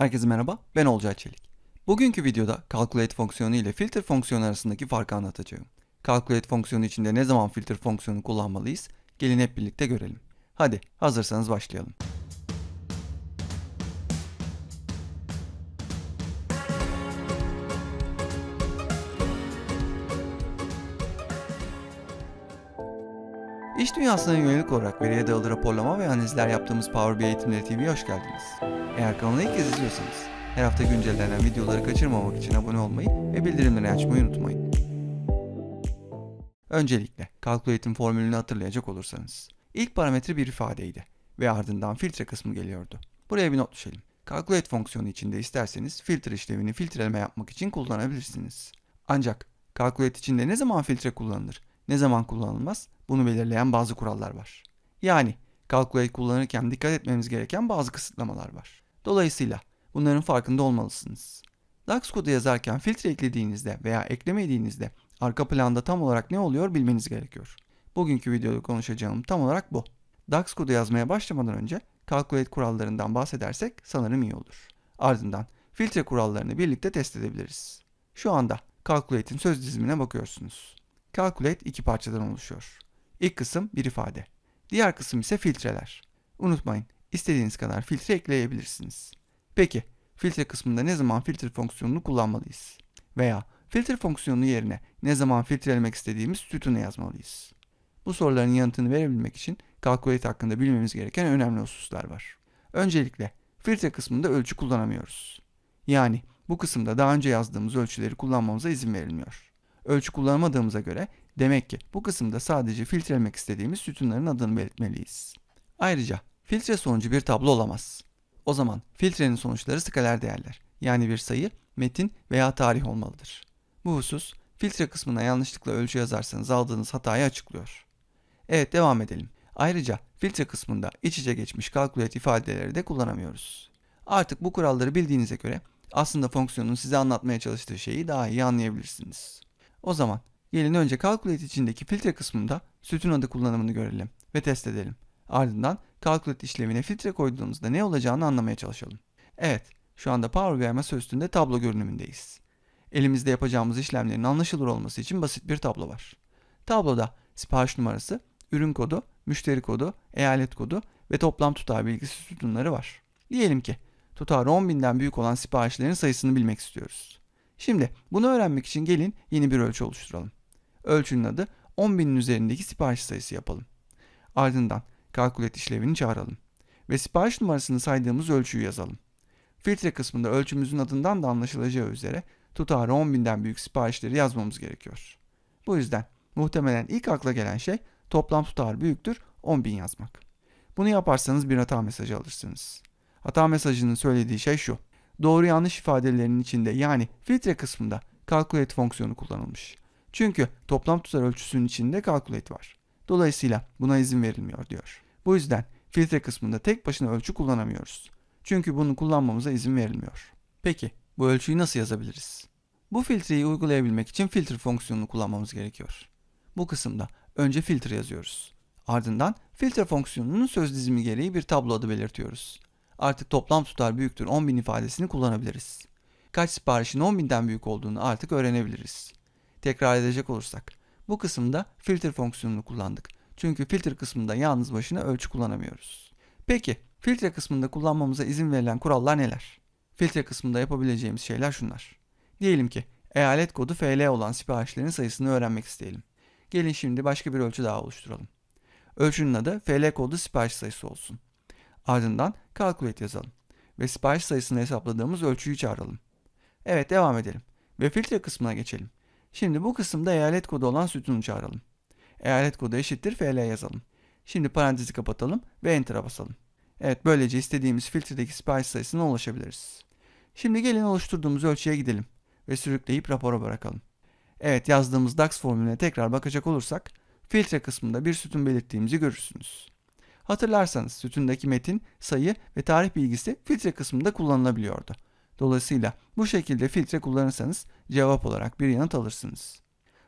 Herkese merhaba, ben Olcay Çelik. Bugünkü videoda Calculate fonksiyonu ile Filter fonksiyonu arasındaki farkı anlatacağım. Calculate fonksiyonu içinde ne zaman filter fonksiyonu kullanmalıyız? Gelin hep birlikte görelim. Hadi, hazırsanız başlayalım. İş dünyasına yönelik olarak veriye dayalı raporlama ve analizler yaptığımız Power BI Eğitimleri TV'ye hoş geldiniz. Eğer kanalı ilk kez izliyorsanız her hafta güncellenen videoları kaçırmamak için abone olmayı ve bildirimleri açmayı unutmayın. Öncelikle Calculate'in formülünü hatırlayacak olursanız. ilk parametre bir ifadeydi ve ardından filtre kısmı geliyordu. Buraya bir not düşelim. Calculate fonksiyonu içinde isterseniz filtre işlevini filtreleme yapmak için kullanabilirsiniz. Ancak Calculate içinde ne zaman filtre kullanılır, ne zaman kullanılmaz bunu belirleyen bazı kurallar var. Yani Calculate kullanırken dikkat etmemiz gereken bazı kısıtlamalar var. Dolayısıyla bunların farkında olmalısınız. DAX kodu yazarken filtre eklediğinizde veya eklemediğinizde arka planda tam olarak ne oluyor bilmeniz gerekiyor. Bugünkü videoda konuşacağım tam olarak bu. DAX kodu yazmaya başlamadan önce Calculate kurallarından bahsedersek sanırım iyi olur. Ardından filtre kurallarını birlikte test edebiliriz. Şu anda Calculate'in söz dizimine bakıyorsunuz. Calculate iki parçadan oluşuyor. İlk kısım bir ifade. Diğer kısım ise filtreler. Unutmayın, istediğiniz kadar filtre ekleyebilirsiniz. Peki, filtre kısmında ne zaman filtre fonksiyonunu kullanmalıyız? Veya filtre fonksiyonu yerine ne zaman filtrelemek istediğimiz sütunu yazmalıyız? Bu soruların yanıtını verebilmek için Calculate hakkında bilmemiz gereken önemli hususlar var. Öncelikle filtre kısmında ölçü kullanamıyoruz. Yani bu kısımda daha önce yazdığımız ölçüleri kullanmamıza izin verilmiyor. Ölçü kullanamadığımıza göre demek ki bu kısımda sadece filtrelemek istediğimiz sütunların adını belirtmeliyiz. Ayrıca filtre sonucu bir tablo olamaz. O zaman filtrenin sonuçları skaler değerler. Yani bir sayı, metin veya tarih olmalıdır. Bu husus filtre kısmına yanlışlıkla ölçü yazarsanız aldığınız hatayı açıklıyor. Evet devam edelim. Ayrıca filtre kısmında iç içe geçmiş calculate ifadeleri de kullanamıyoruz. Artık bu kuralları bildiğinize göre aslında fonksiyonun size anlatmaya çalıştığı şeyi daha iyi anlayabilirsiniz. O zaman gelin önce calculate içindeki filtre kısmında sütun adı kullanımını görelim ve test edelim. Ardından calculate işlemine filtre koyduğumuzda ne olacağını anlamaya çalışalım. Evet, şu anda Power BI masa üstünde tablo görünümündeyiz. Elimizde yapacağımız işlemlerin anlaşılır olması için basit bir tablo var. Tabloda sipariş numarası, ürün kodu, müşteri kodu, eyalet kodu ve toplam tutar bilgisi sütunları var. Diyelim ki tutarı 10.000'den büyük olan siparişlerin sayısını bilmek istiyoruz. Şimdi bunu öğrenmek için gelin yeni bir ölçü oluşturalım. Ölçünün adı 10.000'in üzerindeki sipariş sayısı yapalım. Ardından calculate işlevini çağıralım ve sipariş numarasını saydığımız ölçüyü yazalım. Filtre kısmında ölçümüzün adından da anlaşılacağı üzere tutarı 10.000'den büyük siparişleri yazmamız gerekiyor. Bu yüzden muhtemelen ilk akla gelen şey toplam tutar büyüktür 10.000 yazmak. Bunu yaparsanız bir hata mesajı alırsınız. Hata mesajının söylediği şey şu. Doğru yanlış ifadelerinin içinde yani filtre kısmında calculate fonksiyonu kullanılmış. Çünkü toplam tutar ölçüsünün içinde calculate var. Dolayısıyla buna izin verilmiyor diyor. Bu yüzden filtre kısmında tek başına ölçü kullanamıyoruz. Çünkü bunu kullanmamıza izin verilmiyor. Peki bu ölçüyü nasıl yazabiliriz? Bu filtreyi uygulayabilmek için filtre fonksiyonunu kullanmamız gerekiyor. Bu kısımda önce filtre yazıyoruz. Ardından filtre fonksiyonunun söz dizimi gereği bir tablo adı belirtiyoruz. Artık toplam tutar büyüktür 10.000 ifadesini kullanabiliriz. Kaç siparişin 10.000'den büyük olduğunu artık öğrenebiliriz. Tekrar edecek olursak, bu kısımda filtre fonksiyonunu kullandık. Çünkü filtre kısmında yalnız başına ölçü kullanamıyoruz. Peki, filtre kısmında kullanmamıza izin verilen kurallar neler? Filtre kısmında yapabileceğimiz şeyler şunlar. Diyelim ki eyalet kodu FL olan siparişlerin sayısını öğrenmek isteyelim. Gelin şimdi başka bir ölçü daha oluşturalım. Ölçünün adı FL kodu sipariş sayısı olsun. Ardından calculate yazalım ve sipariş sayısını hesapladığımız ölçüyü çağıralım. Evet devam edelim ve filtre kısmına geçelim. Şimdi bu kısımda eyalet kodu olan sütunu çağıralım. Eyalet kodu eşittir FL yazalım. Şimdi parantezi kapatalım ve enter'a basalım. Evet böylece istediğimiz filtredeki sipariş sayısına ulaşabiliriz. Şimdi gelin oluşturduğumuz ölçüye gidelim ve sürükleyip rapora bırakalım. Evet yazdığımız DAX formülüne tekrar bakacak olursak filtre kısmında bir sütun belirttiğimizi görürsünüz. Hatırlarsanız sütundaki metin, sayı ve tarih bilgisi filtre kısmında kullanılabiliyordu. Dolayısıyla bu şekilde filtre kullanırsanız cevap olarak bir yanıt alırsınız.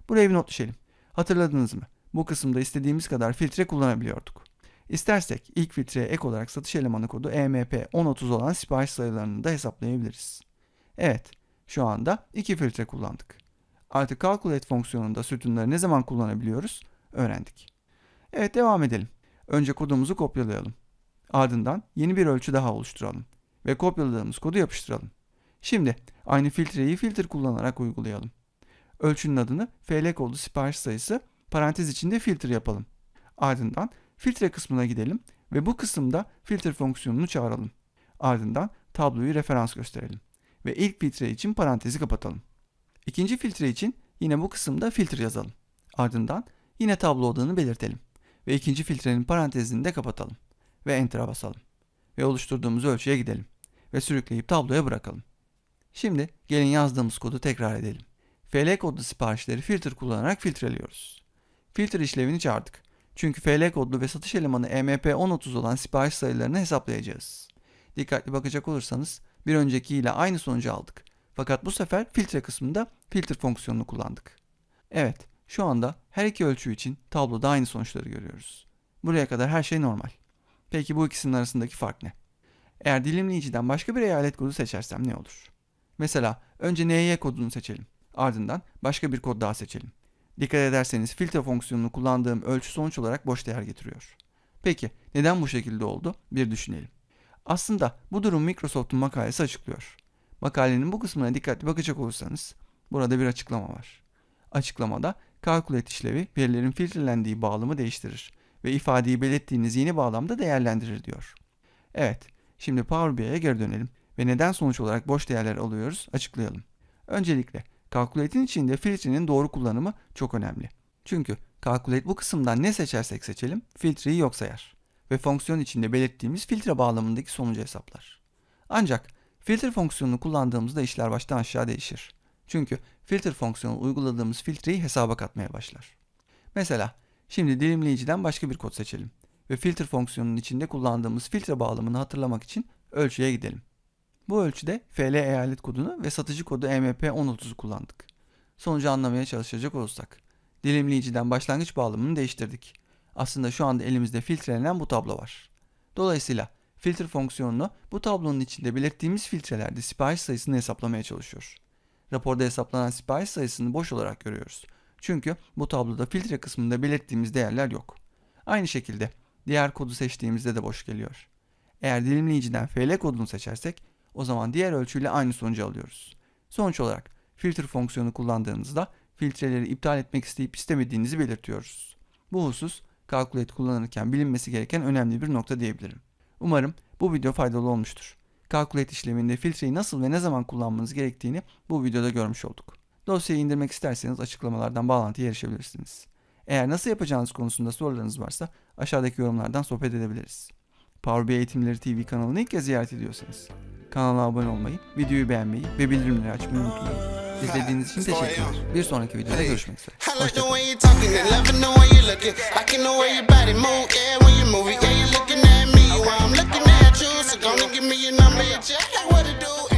Buraya bir not düşelim. Hatırladınız mı? Bu kısımda istediğimiz kadar filtre kullanabiliyorduk. İstersek ilk filtreye ek olarak satış elemanı kodu E EMP1030 olan sipariş sayılarını da hesaplayabiliriz. Evet, şu anda iki filtre kullandık. Artık calculate fonksiyonunda sütunları ne zaman kullanabiliyoruz öğrendik. Evet devam edelim. Önce kodumuzu kopyalayalım. Ardından yeni bir ölçü daha oluşturalım ve kopyaladığımız kodu yapıştıralım. Şimdi aynı filtreyi filter kullanarak uygulayalım. Ölçünün adını fl kodlu sipariş sayısı parantez içinde filter yapalım. Ardından filtre kısmına gidelim ve bu kısımda filter fonksiyonunu çağıralım. Ardından tabloyu referans gösterelim ve ilk filtre için parantezi kapatalım. İkinci filtre için yine bu kısımda filtre yazalım. Ardından yine tablo adını belirtelim ve ikinci filtrenin parantezini de kapatalım ve enter'a basalım ve oluşturduğumuz ölçüye gidelim ve sürükleyip tabloya bırakalım. Şimdi gelin yazdığımız kodu tekrar edelim. FL kodlu siparişleri filter kullanarak filtreliyoruz. Filter işlevini çağırdık. Çünkü FL kodlu ve satış elemanı E EMP1030 olan sipariş sayılarını hesaplayacağız. Dikkatli bakacak olursanız bir önceki ile aynı sonucu aldık. Fakat bu sefer filtre kısmında filter fonksiyonunu kullandık. Evet, şu anda her iki ölçü için tabloda aynı sonuçları görüyoruz. Buraya kadar her şey normal. Peki bu ikisinin arasındaki fark ne? Eğer dilimleyiciden başka bir eyalet kodu seçersem ne olur? Mesela önce NY kodunu seçelim. Ardından başka bir kod daha seçelim. Dikkat ederseniz filtre fonksiyonunu kullandığım ölçü sonuç olarak boş değer getiriyor. Peki neden bu şekilde oldu? Bir düşünelim. Aslında bu durum Microsoft'un makalesi açıklıyor. Makalenin bu kısmına dikkatli bakacak olursanız burada bir açıklama var. Açıklamada calculate işlevi verilerin filtrelendiği bağlamı değiştirir ve ifadeyi belirttiğiniz yeni bağlamda değerlendirir diyor. Evet, şimdi Power BI'ye geri dönelim ve neden sonuç olarak boş değerler alıyoruz açıklayalım. Öncelikle Calculate'in içinde filtrenin doğru kullanımı çok önemli. Çünkü Calculate bu kısımdan ne seçersek seçelim filtreyi yok sayar ve fonksiyon içinde belirttiğimiz filtre bağlamındaki sonucu hesaplar. Ancak filtre fonksiyonunu kullandığımızda işler baştan aşağı değişir. Çünkü filter fonksiyonu uyguladığımız filtreyi hesaba katmaya başlar. Mesela şimdi dilimleyiciden başka bir kod seçelim ve filter fonksiyonunun içinde kullandığımız filtre bağlamını hatırlamak için ölçüye gidelim. Bu ölçüde FL eyalet kodunu ve satıcı kodu E EMP1030'u kullandık. Sonucu anlamaya çalışacak olursak, dilimleyiciden başlangıç bağlamını değiştirdik. Aslında şu anda elimizde filtrelenen bu tablo var. Dolayısıyla filter fonksiyonunu bu tablonun içinde belirttiğimiz filtrelerde sipariş sayısını hesaplamaya çalışıyor. Raporda hesaplanan sipariş sayısını boş olarak görüyoruz. Çünkü bu tabloda filtre kısmında belirttiğimiz değerler yok. Aynı şekilde diğer kodu seçtiğimizde de boş geliyor. Eğer dilimleyiciden FL kodunu seçersek o zaman diğer ölçüyle aynı sonucu alıyoruz. Sonuç olarak filter fonksiyonu kullandığınızda filtreleri iptal etmek isteyip istemediğinizi belirtiyoruz. Bu husus Calculate kullanırken bilinmesi gereken önemli bir nokta diyebilirim. Umarım bu video faydalı olmuştur. Calculate işleminde filtreyi nasıl ve ne zaman kullanmanız gerektiğini bu videoda görmüş olduk. Dosyayı indirmek isterseniz açıklamalardan bağlantıya erişebilirsiniz. Eğer nasıl yapacağınız konusunda sorularınız varsa aşağıdaki yorumlardan sohbet edebiliriz. Power BI Eğitimleri TV kanalını ilk kez ziyaret ediyorsanız kanala abone olmayı, videoyu beğenmeyi ve bildirimleri açmayı unutmayın. İzlediğiniz için teşekkürler. Bir sonraki videoda görüşmek üzere. Hoşçakalın.